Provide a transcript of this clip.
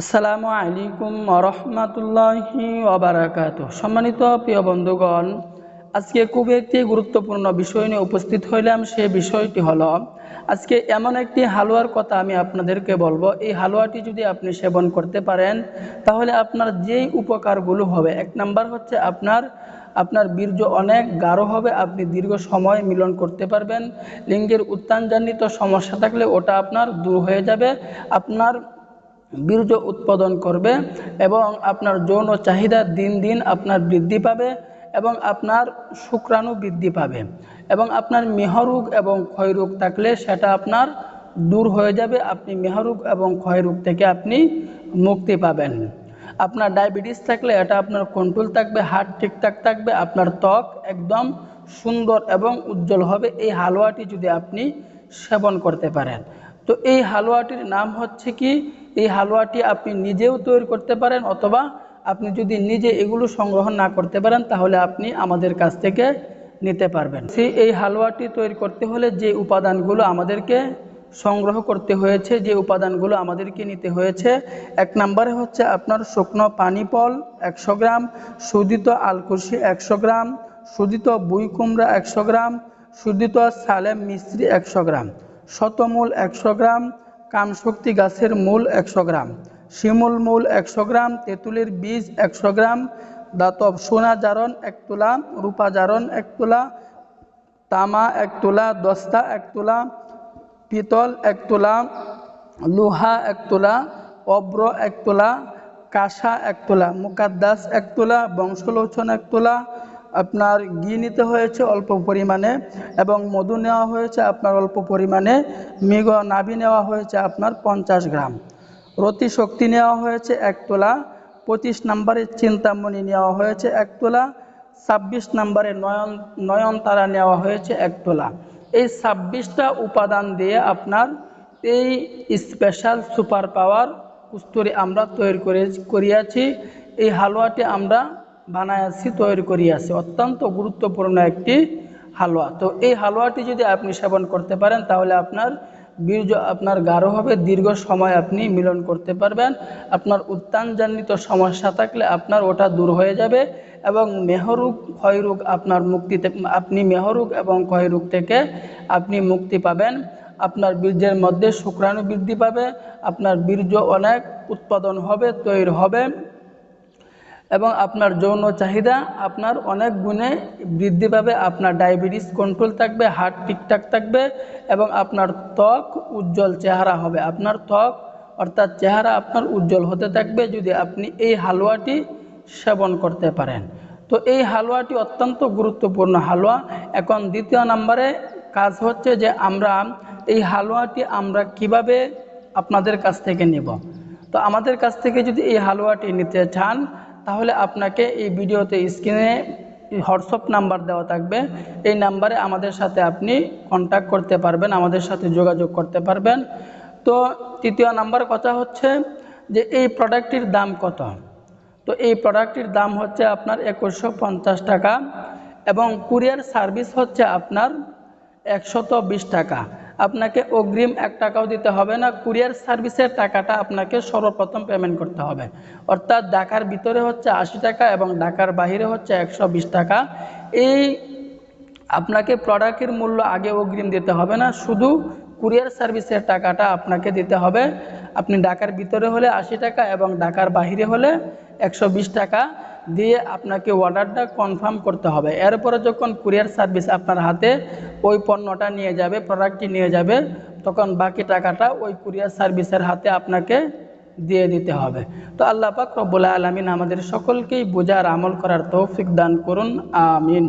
আসসালামু আলাইকুম রহমতুল্লাহি ওবরাকাত সম্মানিত প্রিয় বন্ধুগণ, আজকে খুব একটি গুরুত্বপূর্ণ বিষয় নিয়ে উপস্থিত হইলাম। সে বিষয়টি হলো, আজকে এমন একটি হালুয়ার কথা আমি আপনাদেরকে বলব। এই হালুয়াটি যদি আপনি সেবন করতে পারেন, তাহলে আপনার যেই উপকারগুলো হবে, এক নাম্বার হচ্ছে আপনার আপনার বীর্য অনেক গাঢ় হবে, আপনি দীর্ঘ সময় মিলন করতে পারবেন। লিঙ্গের উত্তানজনিত সমস্যা থাকলে ওটা আপনার দূর হয়ে যাবে। আপনার বীর্য উৎপাদন করবে এবং আপনার যৌন চাহিদা দিন দিন আপনার বৃদ্ধি পাবে এবং আপনার শুক্রাণু বৃদ্ধি পাবে এবং আপনার মেহরোগ এবং ক্ষয়রোগ থাকলে সেটা আপনার দূর হয়ে যাবে। আপনি মেহরোগ এবং ক্ষয়রোগ থেকে আপনি মুক্তি পাবেন। আপনার ডায়াবেটিস থাকলে এটা আপনার কন্ট্রোল থাকবে হার্ট ঠিকঠাক থাকবে, আপনার ত্বক একদম সুন্দর এবং উজ্জ্বল হবে। এই হালুয়াটি যদি আপনি সেবন করতে পারেন। তো এই হালুয়াটির নাম হচ্ছে কি? এই হালুয়াটি আপনি নিজেও তৈরি করতে পারেন অথবা আপনি যদি নিজে এগুলো সংগ্রহ না করতে পারেন, তাহলে আপনি আমাদের কাছ থেকে নিতে পারবেন। সেই এই হালুয়াটি তৈরি করতে হলে যে উপাদানগুলো আমাদেরকে সংগ্রহ করতে হয়েছে, যে উপাদানগুলো আমাদেরকে নিতে হয়েছে, এক নম্বরে হচ্ছে আপনার শুকনো পানি পল একশো গ্রাম, সুদিত আলকুশি একশো গ্রাম, সুদিত বুই কুমড়া একশো গ্রাম, সুদিত সালেম মিস্ত্রি একশো গ্রাম, শতমূল একশো গ্রাম কামশক্তি গাছের মূল একশো গ্রাম শিমুল মূল একশো গ্রাম তেঁতুলের বীজ একশো গ্রাম দাতব সোনা জারণ এক তোলা রূপা জারণ এক তোলা তামা এক তোলা দস্তা এক তোলা পিতল এক তোলা লোহা এক তোলা অব্র এক তোলা কাঁসা এক তোলা মুকাদ্দাস এক তোলা বংশলোচন এক তোলা আপনার ঘি নিতে হয়েছে অল্প পরিমাণে এবং মধু নেওয়া হয়েছে আপনার অল্প পরিমাণে। মৃগ নাভি নেওয়া হয়েছে আপনার পঞ্চাশ গ্রাম। রতি শক্তি নেওয়া হয়েছে এক তোলা। পঁচিশ নম্বরের চিন্তামণি নেওয়া হয়েছে এক তোলা। ছাব্বিশ নম্বরে নয়ন, নয়নতারা নেওয়া হয়েছে এক তোলা। এই ছাব্বিশটা উপাদান দিয়ে আপনার এই স্পেশাল সুপার পাওয়ার কুস্তরি আমরা তৈরি করে, করিয়াছি। এই হালুয়াটি আমরা বানায়াছি তৈরি করিয়াছি অত্যন্ত গুরুত্বপূর্ণ একটি হালুয়া। তো এই হালুয়াটি যদি আপনি সেবন করতে পারেন, তাহলে আপনার বীর্য, আপনার গাঢ় হবে, দীর্ঘ সময় আপনি মিলন করতে পারবেন। আপনার উত্তানজনিত সমস্যা থাকলে আপনার ওটা দূর হয়ে যাবে এবং মেহরোগ ক্ষয়রোগ আপনার মুক্তিতে আপনি মেহরোগ এবং ক্ষয়রোগ থেকে আপনি মুক্তি পাবেন। আপনার বীর্যের মধ্যে শুক্রাণু বৃদ্ধি পাবে। আপনার বীর্য অনেক উৎপাদন হবে, তৈরি হবে। এবং আপনার যৌন চাহিদা আপনার অনেক গুণে বৃদ্ধি পাবে, আপনার ডায়াবেটিস কন্ট্রোল থাকবে হার্ট ঠিকঠাক থাকবে এবং আপনার ত্বক উজ্জ্বল চেহারা হবে। আপনার ত্বক অর্থাৎ চেহারা আপনার উজ্জ্বল হতে থাকবে যদি আপনি এই হালুয়াটি সেবন করতে পারেন। তো এই হালুয়াটি অত্যন্ত গুরুত্বপূর্ণ হালুয়া। এখন দ্বিতীয় নম্বরে কাজ হচ্ছে যে আমরা এই হালুয়াটি আমরা কীভাবে আপনাদের কাছ থেকে নেব। তো আমাদের কাছ থেকে যদি এই হালুয়াটি নিতে চান তাহলে আপনাকে এই ভিডিওতে স্ক্রিনে হোয়াটসঅ্যাপ নাম্বার দেওয়া থাকবে। এই নাম্বারে আমাদের সাথে আপনি কন্ট্যাক্ট করতে পারবেন, আমাদের সাথে যোগাযোগ করতে পারবেন। তো তৃতীয় নাম্বার কথা হচ্ছে যে এই প্রোডাক্টটির দাম কত? তো এই প্রোডাক্টটির দাম হচ্ছে আপনার একুশশো পঞ্চাশ টাকা এবং কুরিয়ার সার্ভিস হচ্ছে আপনার একশত টাকা। আপনাকে অগ্রিম এক টাকাও দিতে হবে না, কুরিয়ার সার্ভিসের টাকাটা আপনাকে সর্বপ্রথম পেমেন্ট করতে হবে। অর্থাৎ ঢাকার ভিতরে হচ্ছে আশি টাকা এবং ঢাকার বাহিরে হচ্ছে একশো বিশ টাকা। এই আপনাকে প্রোডাক্টের মূল্য আগে অগ্রিম দিতে হবে না, শুধু কুরিয়ার সার্ভিসের টাকাটা আপনাকে দিতে হবে। আপনি ঢাকার ভিতরে হলে আশি টাকা এবং ঢাকার বাহিরে হলে একশো বিশ টাকা দিয়ে আপনাকে অর্ডারটা কনফার্ম করতে হবে। এরপরে যখন কুরিয়ার সার্ভিস আপনার হাতে ওই পণ্যটা নিয়ে যাবে, প্রোডাক্টটি নিয়ে যাবে, তখন বাকি টাকাটা ওই কুরিয়ার সার্ভিসের হাতে আপনাকে দিয়ে দিতে হবে। তো আল্লাহ পাক রব্বুল আলমিন আমাদের সকলকেই বোঝার আমল করার তৌফিক দান করুন, আমিন।